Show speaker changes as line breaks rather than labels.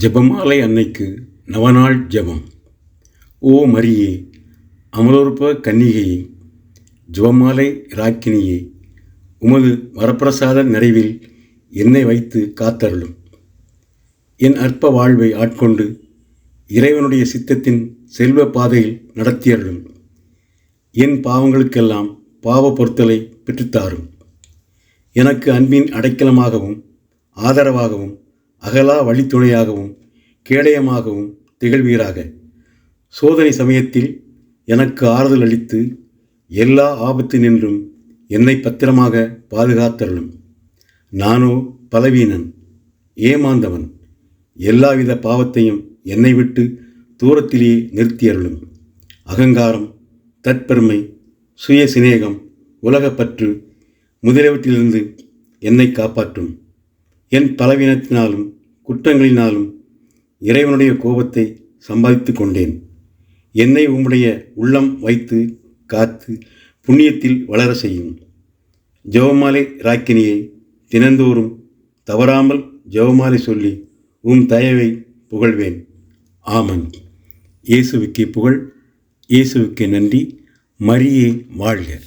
ஜெபமாலை அன்னைக்கு நவநாள் ஜெபம். ஓ மரியே அமலோற்ப கன்னிகையே ஜெபமாலை ராக்கினியே உமது வரப்பிரசாத நிறைவில் என்னை வைத்து காத்தருளும். என் அற்ப வாழ்வை ஆட்கொண்டு இறைவனுடைய சித்தத்தின் செல்வ பாதையில் நடத்தியருளும். என் பாவங்களுக்கெல்லாம் பாவ பொருத்தலை பெற்றுத்தாரும். எனக்கு அன்பின் அடைக்கலமாகவும் ஆதரவாகவும் அகலா வழித்துணையாகவும் கேடயமாகவும் திகழ்வீராக. சோதனை சமயத்தில் எனக்கு ஆறுதல் அளித்து எல்லா ஆபத்து நின்றும் என்னை பத்திரமாக பாதுகாத்தருளும். நானோ பலவீனன் ஏமாந்தவன் எல்லாவித பாவத்தையும் என்னை விட்டு தூரத்திலேயே நிறுத்தியருளும். அகங்காரம் தற்பெருமை சுய சிநேகம் உலகப்பற்று முதலியவற்றிலிருந்து என்னை காப்பாற்றும். என் பலவீனத்தினாலும் குற்றங்களினாலும் இறைவனுடைய கோபத்தை சம்பாதித்து கொண்டேன். என்னை உம்முடைய உள்ளம் வைத்து காத்து புண்ணியத்தில் வளர செய்யும். ஜெவமாலை ராக்கினியை தினந்தோறும் தவறாமல் ஜெவமாலை சொல்லி உம் தயவை புகழ்வேன். ஆமன். இயேசுவுக்கு புகழ் இயேசுவுக்கு நன்றி. மரியே வாழ்க.